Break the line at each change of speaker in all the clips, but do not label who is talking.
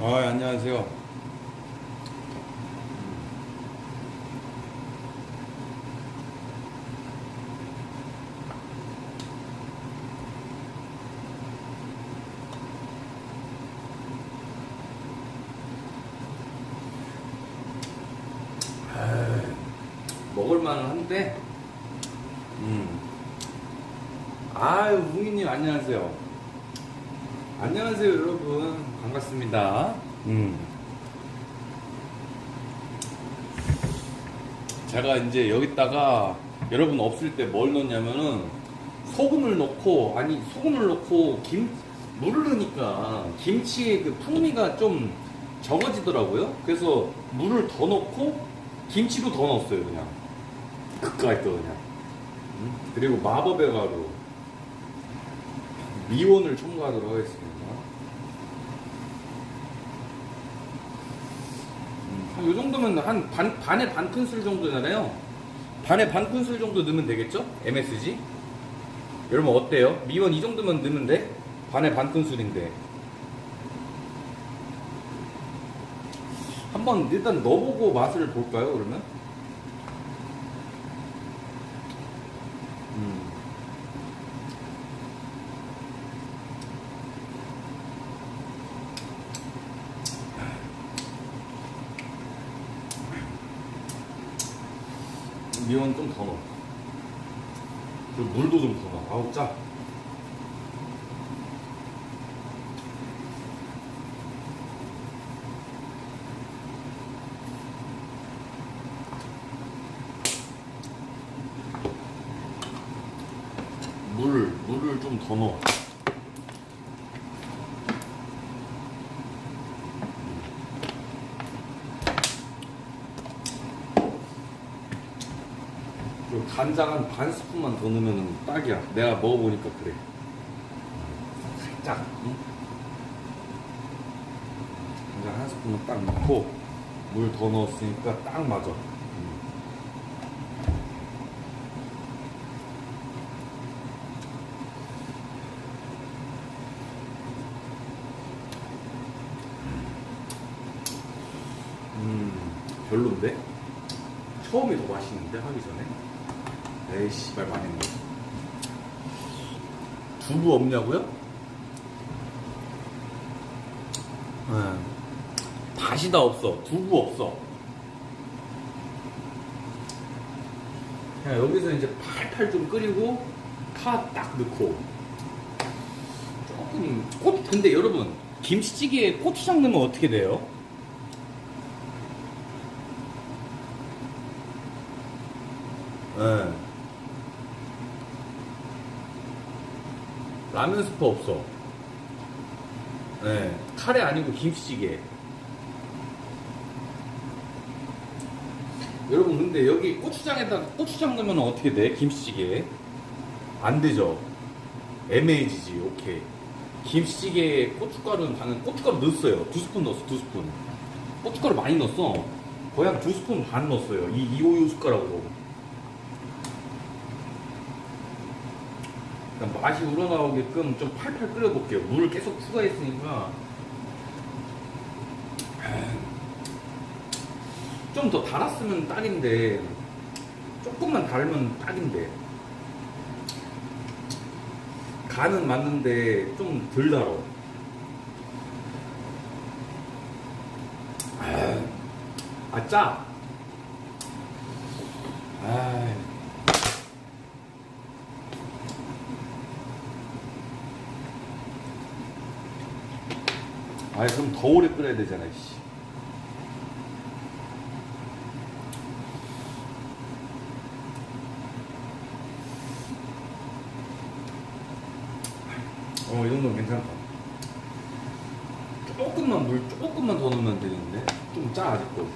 아, 예, 안녕하세요. 반갑습니다. 음. 제가 이제 여기다가 여러분 없을 때 뭘 넣냐면은 소금을 넣고, 아니, 소금을 넣고 김, 물을 넣으니까 김치의 그 풍미가 좀 적어지더라고요. 그래서 물을 더 넣고 김치도 더 넣었어요, 그냥. 그까이 또 그냥. 음? 그리고 마법의 가루. 미원을 첨가하도록 하겠습니다. 음, 한요 정도면 한 반, 반에 반 큰술 정도잖아요. 반에 반 큰술 정도 넣으면 되겠죠? MSG? 여러분 어때요? 미원 이 정도면 넣으면 돼? 반에 반 큰술인데. 한번 일단 넣어보고 맛을 볼까요, 그러면? 음. 미원 좀 더 넣어. 그리고 물도 좀더 넣어. 아우, 짜. 물, 물을 좀 더 넣어. 간장 한 반 스푼만 더 넣으면 딱이야. 내가 먹어보니까 그래. 살짝. 응? 간장 한 스푼만 딱 넣고 물 더 넣었으니까 딱 맞아. 음. 음, 별론데? 처음이 더 맛있는데 하기 전에? 에이씨, 말 망했네. 두부 없냐고요? 네. 다시다 없어. 두부 없어. 그냥 여기서 이제 팔팔 좀 끓이고 파 딱 넣고 조금 꽃 근데 여러분 김치찌개에 고추장 넣으면 어떻게 돼요? 예. 라면 스프 없어. 예. 카레 아니고 김치찌개. 여러분 근데 여기 고추장에다가 고추장 넣으면 어떻게 돼? 김치찌개. 안 되죠. 애매해지지. 오케이. 김치찌개에 고춧가루는 당연 고춧가루 넣었어요. 두 스푼 넣었어. 두 스푼. 고춧가루 많이 넣었어. 거의 한 두 스푼 반 넣었어요. 이 이오유 숟가락으로. 그러니까 맛이 우러나오게끔 좀 팔팔 끓여볼게요. 물을 계속 추가했으니까 좀 더 달았으면 딱인데 조금만 달면 딱인데 간은 맞는데 좀 덜 달어. 아 짜. 아. 아 그럼 더 오래 끓여야 되잖아 씨. 어이 정도면 괜찮다. 조금만 물 조금만 더 넣으면 되는데? 좀 짜 아직도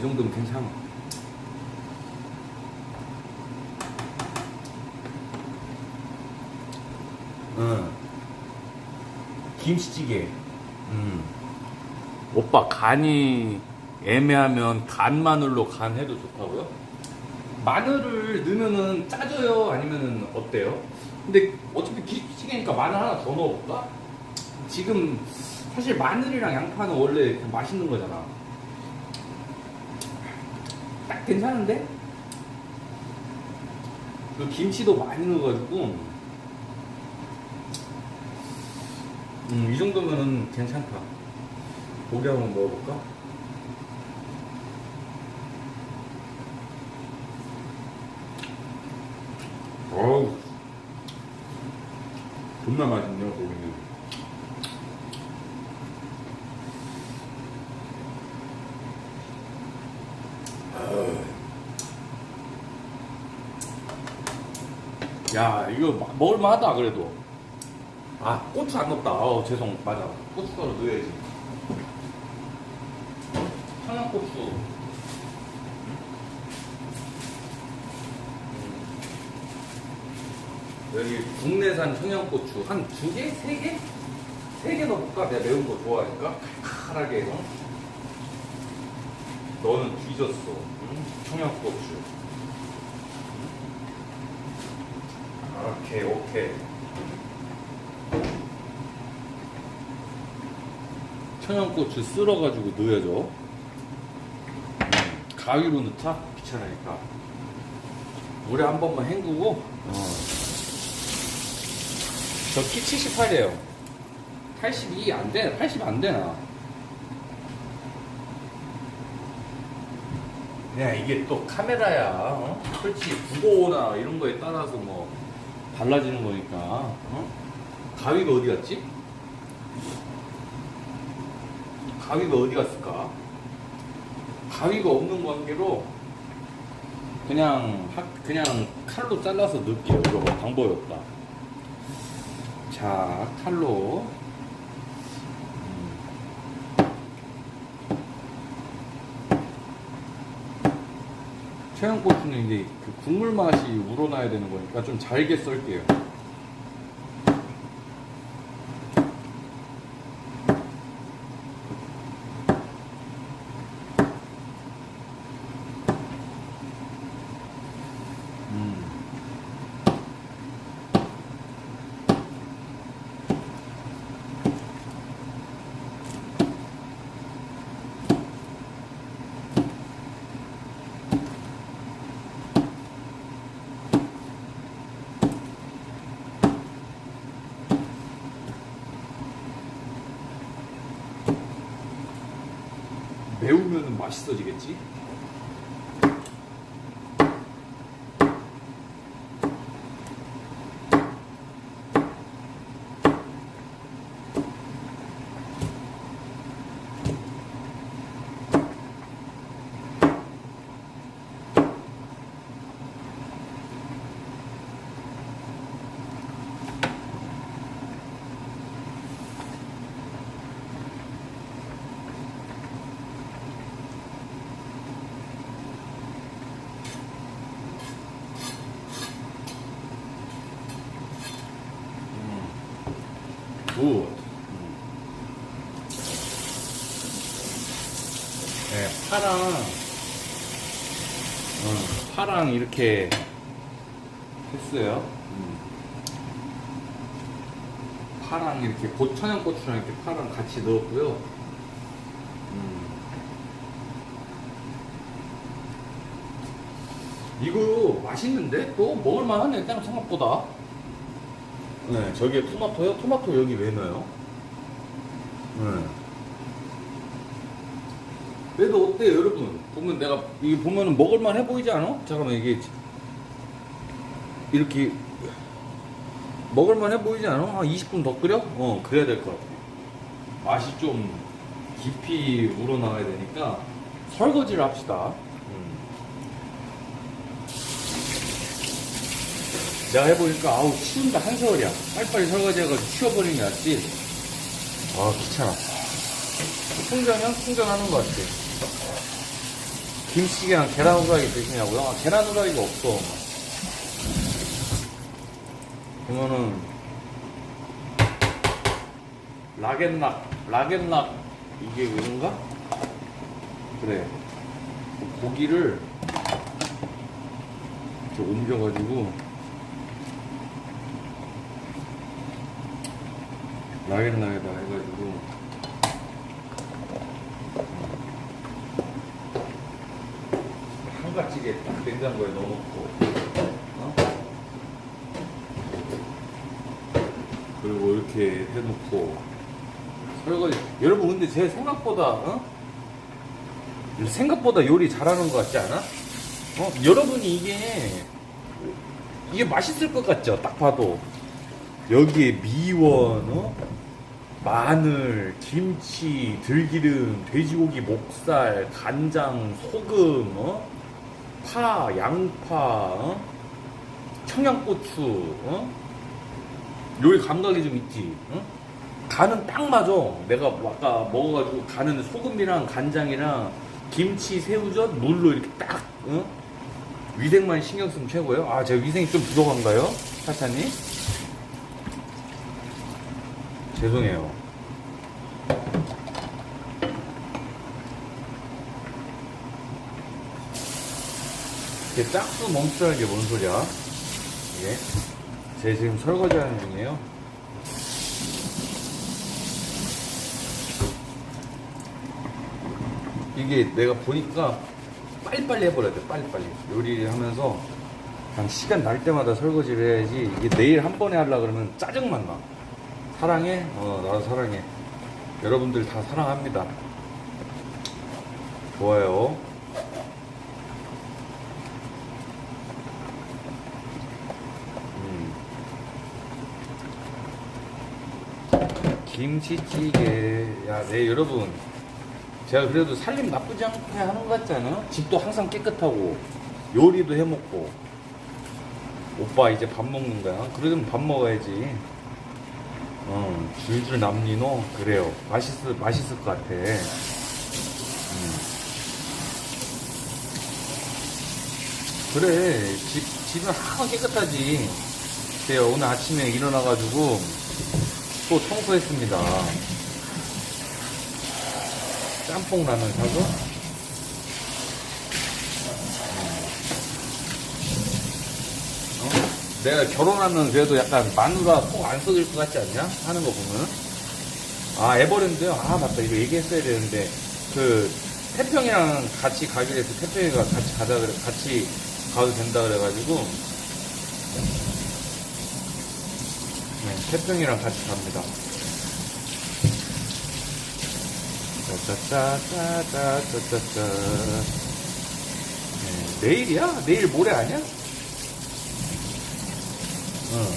이 정도면 괜찮아 응 김치찌개 음. 오빠 간이 애매하면 간 마늘로 간 해도 좋다고요? 마늘을 넣으면은 짜져요? 아니면은 어때요? 근데 어차피 김치찌개니까 마늘 하나 더 넣어볼까? 지금 사실 마늘이랑 양파는 원래 그 맛있는 거잖아. 딱 괜찮은데? 그 김치도 많이 넣어가지고 음, 이 정도면은 괜찮다. 고기 한번 먹어볼까? 어우, 존나 맛있네요, 고기는. 야, 이거 마- 먹을만하다, 그래도. 아, 고추 안 넣었다. 어, 죄송. 맞아. 고춧가루 넣어야지. 청양고추. 여기 국내산 청양고추 한 두 개? 세 개? 세 개 넣어볼까? 내가 매운 거 좋아하니까 칼칼하게 해서 너는 뒤졌어 응? 청양고추 오케이 오케이. 청양고추 쓸어가지고 넣어야죠. 음, 가위로 넣자? 귀찮으니까. 물에 한 번만 헹구고. 어. 저키 78이에요. 82안 돼, 80 안 되나? 야 이게 또 카메라야 어? 설치 구도나 이런 거에 따라서 뭐 달라지는 거니까 어? 가위가 어디 갔지? 가위가 어디 갔을까? 가위가 없는 관계로 그냥 학- 그냥 칼로 잘라서 넣을게요. 이거 방법이 없다. 자, 칼로. 청양고추는 이제 그 국물 맛이 우러나야 되는 거니까 좀 잘게 썰게요. 매우면 맛있어지겠지? 굿. 네, 파랑, 어, 파랑 이렇게 했어요. 음. 파랑 이렇게 고, 천연 고추랑 이렇게 파랑 같이 넣었고요. 음. 이거 맛있는데? 또 먹을만하네, 그냥 생각보다. 네, 저기에 토마토요? 토마토 여기 왜 넣어요? 네. 그래도 어때요, 여러분? 보면 내가, 이게 보면은 먹을만 해 보이지 않아? 잠깐만, 이게. 이렇게. 먹을만 해 보이지 않아? 한 20분 더 끓여? 어, 그래야 될 것 같아. 맛이 좀 깊이 우러나와야 되니까 설거지를 합시다. 음. 내가 해보니까 아우 치운다 한서울이야 빨리빨리 설거지해가지고 치워버리는 게 낫지 아 귀찮아 충전이야? 충전하는 것 같아 김치찌개랑 계란 후라이 드시냐고요? 아, 계란 후라이가 없어 그러면은 락앤락 락앤락 이게 이건가? 그래. 고기를 이렇게 옮겨가지고 라겐라에다 해가지고 한가지게 딱 냉장고에 넣어놓고 어? 그리고 이렇게 해놓고 설거지 여러분 근데 제 생각보다 어? 생각보다 요리 잘하는 것 같지 않아? 어? 여러분이 이게 이게 맛있을 것 같죠? 딱 봐도 여기에 미원, 어? 마늘, 김치, 들기름, 돼지고기 목살, 간장, 소금, 어? 파, 양파, 어? 청양고추, 어? 요리 감각이 좀 있지. 어? 간은 딱 맞아. 내가 아까 먹어가지고 간은 소금이랑 간장이랑 김치, 새우젓, 물로 이렇게 딱 어? 위생만 신경 쓰면 최고예요. 아, 제가 위생이 좀 부족한가요, 사차님? 죄송해요. 이게 짝수 멈추라는 게 뭔 소리야? 이게 제 지금 설거지 하는 중이에요. 이게 내가 보니까 빨리빨리 해버려야 돼, 빨리빨리. 요리를 하면서 한 시간 날 때마다 설거지를 해야지 이게 내일 한 번에 하려 그러면 짜증만 나. 사랑해? 어, 나도 사랑해. 여러분들 다 사랑합니다. 좋아요. 김치찌개. 야, 네, 여러분. 제가 그래도 살림 나쁘지 않게 하는 것 같지 않아요? 집도 항상 깨끗하고, 요리도 해 먹고. 오빠 이제 밥 먹는 거야? 그러면 밥 먹어야지. 어, 줄줄 남니노? 그래요. 맛있을, 맛있을 것 같아. 음. 그래. 집, 집은 항상 깨끗하지. 제가 오늘 아침에 일어나가지고 또 청소했습니다. 짬뽕 라면 사서 어? 내가 결혼하면 그래도 약간 마누라 꼭 안 써질 것 같지 않냐? 하는 거 보면. 아, 에버랜드요? 아, 맞다. 이거 얘기했어야 되는데. 그, 태평이랑 같이 가기로 해서 태평이가 같이 가자 그래, 같이 가도 된다 그래가지고. 네, 태평이랑 같이 갑니다. 짜짜짜짜짜짜짜. 네, 내일이야? 내일 모레 아니야? 어.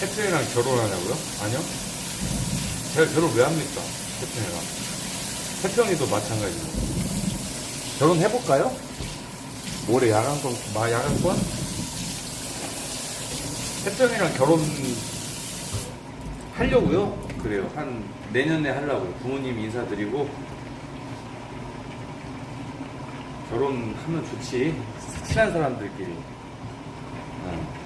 태평이랑 결혼하냐고요? 아니요. 제가 결혼 왜 합니까? 태평이랑. 태평이도 마찬가지고. 결혼해볼까요? 올해 야간권, 마 야간권? 태평이랑 결혼 하려고요? 그래요. 한 내년에 하려고요. 부모님 인사드리고 결혼하면 좋지. 친한 사람들끼리. 어.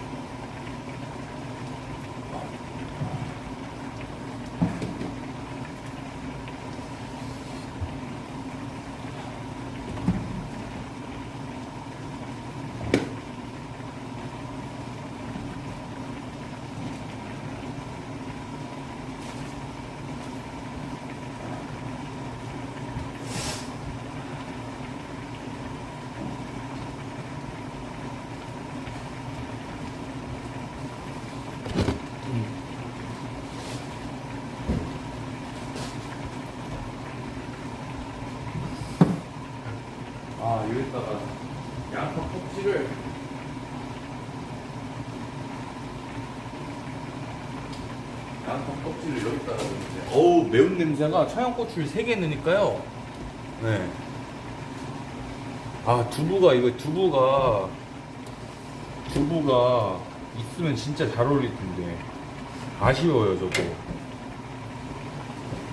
아, 여기다가 양파 껍질을 양파 껍질을 여기다가 넣는데 어우 매운 냄새가 청양고추를 3개 넣으니까요 네. 아 두부가 이거 두부가 두부가 있으면 진짜 잘 어울릴 텐데 아쉬워요 저거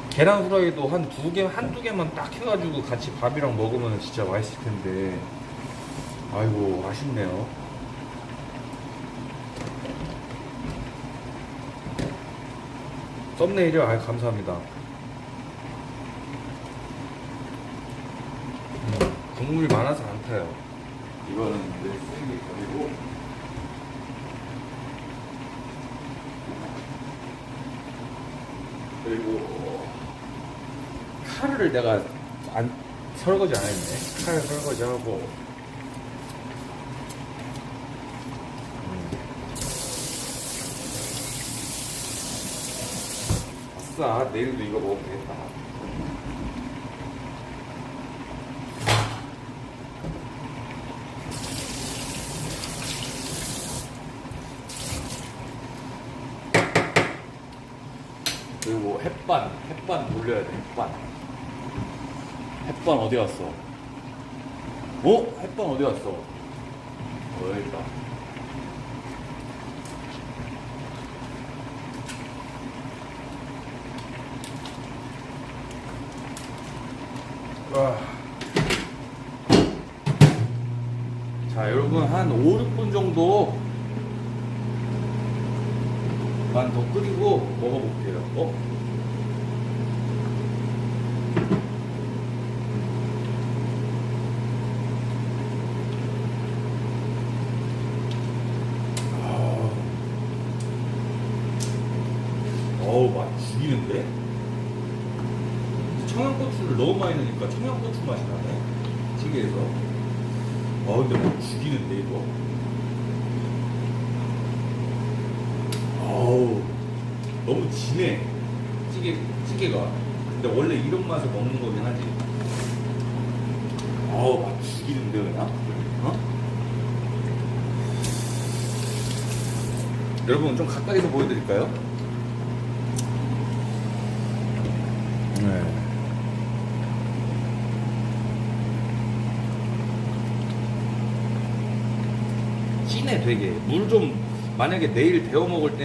계란 후라이도 한 두 개, 한두 개만 딱 해가지고 같이 밥이랑 먹으면 진짜 맛있을 텐데. 아이고, 아쉽네요. 썸네일이요? 아 감사합니다. 음, 국물이 많아서 안 타요. 이거는 내 쓰레기 버리고. 그리고 칼을 내가 안 설거지 안 했네. 칼 설거지 하고. 싸, 내일도 이거 먹으면 되겠다. 그리고 햇반, 햇반 돌려야 돼, 햇반. 햇반 어디 갔어? 어? 햇반 어디 갔어? 어, 여기 있다. 자, 여러분, 한 5, 6분 정도 만 더 끓이고 먹어볼게요. 어? 아. 어우, 맛 죽이는데? 청양고추를 너무 많이 넣으니까 청양고추 맛이 나네. 찌개에서. 어, 근데 뭐 죽이는데, 이거? 어우, 너무 진해. 찌개, 찌개가. 근데 원래 이런 맛에 먹는 거긴 하지. 어우, 막 죽이는데, 그냥? 어? 여러분, 좀 가까이서 보여드릴까요? 네. 진해 되게. 물 좀 만약에 내일 데워 먹을 때는